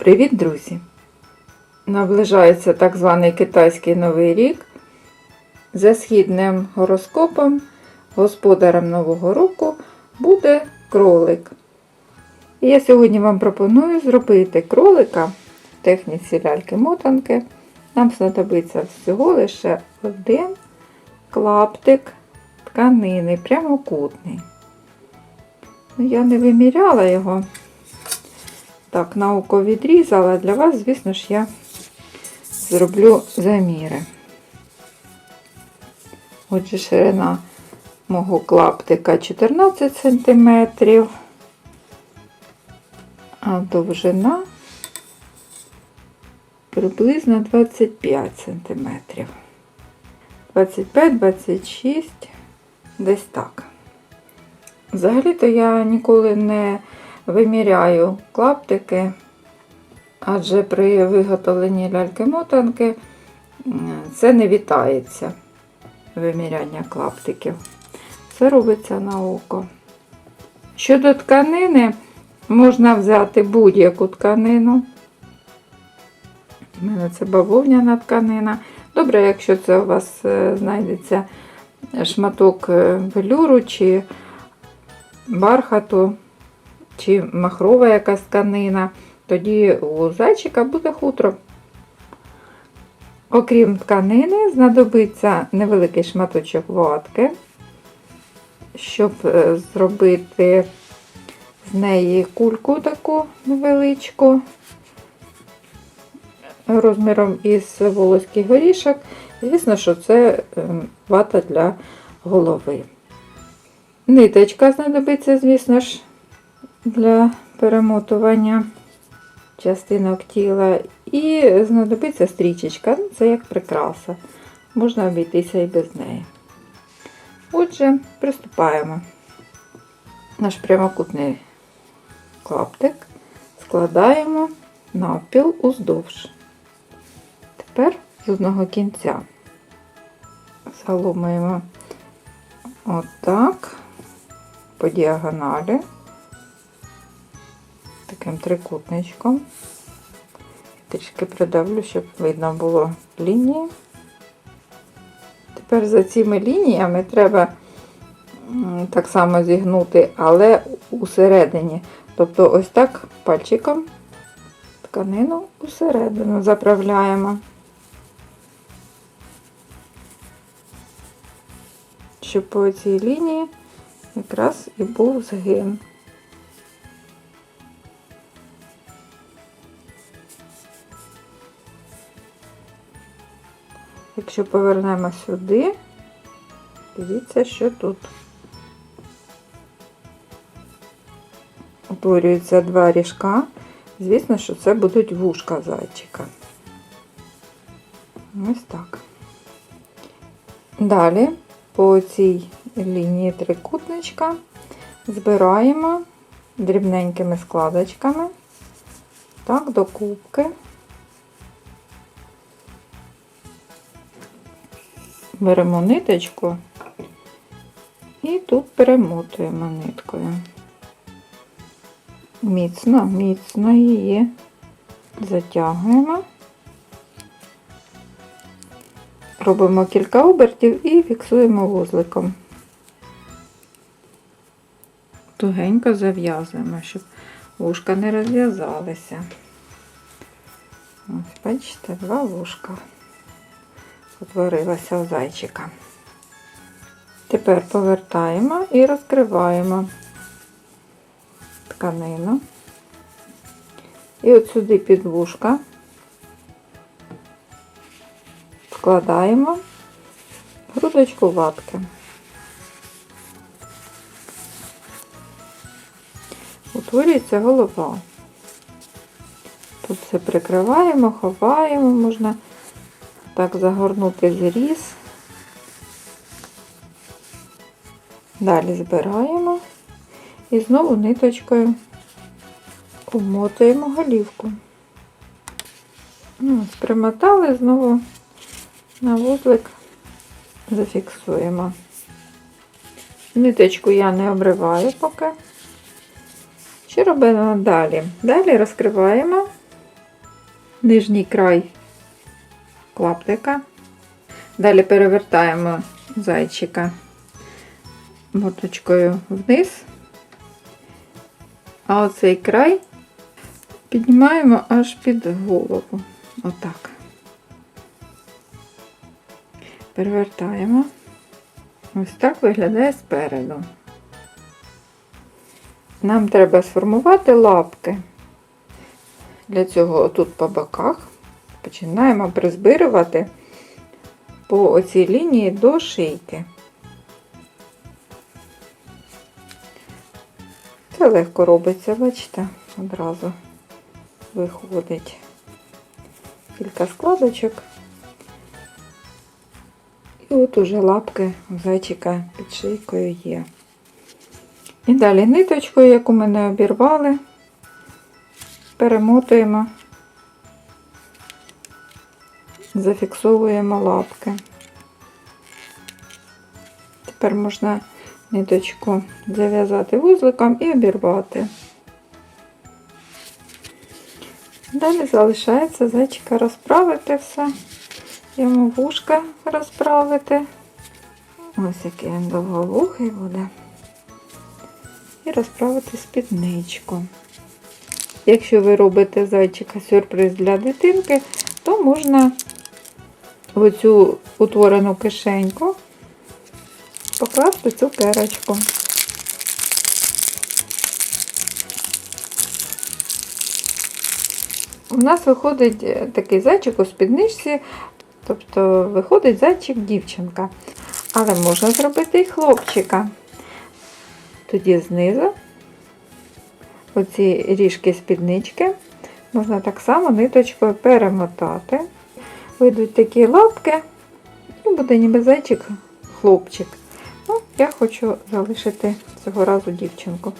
Привіт, друзі! Наближається так званий китайський новий рік. За східним гороскопом господарем Нового року буде кролик. І я сьогодні вам пропоную зробити кролика в техніці ляльки-мотанки. Нам знадобиться всього лише один клаптик тканини, прямокутний. Ну, я не виміряла його. Так, на око відрізала. Для вас, звісно ж, я зроблю заміри. Отже, ширина мого клаптика 14 см, а довжина приблизно 25 см. 25-26, десь так. Взагалі-то я ніколи не виміряю клаптики, адже при виготовленні ляльки-мотанки це не вітається виміряння клаптиків. Це робиться на око. Щодо тканини, можна взяти будь-яку тканину. У мене це бавовняна тканина. Добре, якщо це у вас е, знайдеться шматок е, велюру чи бархату, чи махрова якась тканина, тоді у зайчика буде хутро. Окрім тканини, знадобиться невеликий шматочок ватки, щоб е, зробити з неї кульку таку невеличку, розміром із волоський горішок. Звісно, що це е, вата для голови. Ниточка знадобиться, звісно ж, для перемотування частинок тіла. І знадобиться стрічечка, ну, це як прикраса. Можна обійтися і без неї. Отже, приступаємо. Наш прямокутний клаптик складаємо навпіл уздовж. Тепер з одного кінця заломуємо отак по діагоналі таким трикутничком. Трішки придавлю, щоб видно було лінії. Тепер за цими лініями треба так само зігнути, але усередині. Тобто ось так пальчиком тканину усередину заправляємо, щоб по цій лінії якраз і був згин. Якщо повернемо сюди, дивіться, що тут утворюються два ріжка. Звісно, що це будуть вушка зайчика. Ось так. Далі по цій лінії трикутничка збираємо дрібненькими складочками, так, до кубки. Беремо ниточку і тут перемотуємо ниткою. Міцно, міцно її затягуємо. Робимо кілька обертів і фіксуємо вузликом. Тугенько зав'язуємо, щоб вушка не розв'язалися. Ось, бачите, два вушка утворилася у зайчика. Тепер повертаємо і розкриваємо тканину. І от сюди під вушка вкладаємо грудочку ватки. Утворюється голова. Тут все прикриваємо, ховаємо, можна так загорнути зріз. Далі збираємо і знову ниточкою обмотуємо голівку. Ну, Примотали, знову на вузлик зафіксуємо. Ниточку я не обриваю поки. Що робимо далі? Далі розкриваємо нижній край клаптика. Далі перевертаємо зайчика моточкою вниз, а оцей край піднімаємо аж під голову. Отак. Перевертаємо. Ось так виглядає спереду. Нам треба сформувати лапки. Для цього тут по боках починаємо призбирувати по оцій лінії до шийки. Це легко робиться, бачите, одразу виходить кілька складочок. І от уже лапки зайчика під шийкою є. І далі ниточкою, яку ми не обірвали, перемотуємо, зафіксовуємо лапки. Тепер можна ниточку зав'язати вузликом і обірвати. Далі залишається зайчика розправити все, йому вушка розправити. Ось який він довговухий буде. І розправити спідничку. Якщо ви робите зайчика сюрприз для дитинки, то можна в оцю утворену кишеньку покласти цукерочку. У нас виходить е, такий зайчик у спідничці, тобто виходить зайчик-дівчинка. Але можна зробити і хлопчика. Тоді знизу оці ріжки спіднички можна так само ниточкою перемотати. Вийдуть такі лапки, і буде ніби зайчик-хлопчик. Ну, я хочу залишити цього разу дівчинку.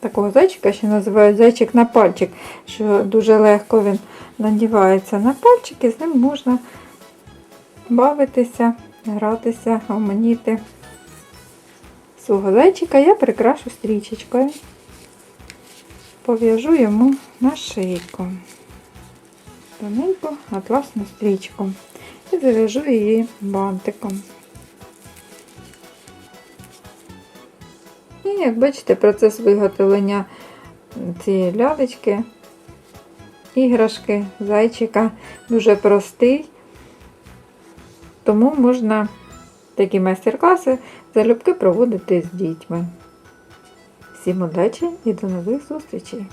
Такого зайчика ще називають зайчик на пальчик, що дуже легко він надівається на пальчик і з ним можна бавитися, гратися, гомоніти. Свого зайчика я прикрашу стрічечкою. Пов'яжу йому на шийку. Тоненьку атласну стрічку. І зав'яжу її бантиком. І як бачите, процес виготовлення цієї лялечки, іграшки, зайчика дуже простий, тому можна такі майстер-класи залюбки проводити з дітьми. Всім удачі і до нових зустрічей!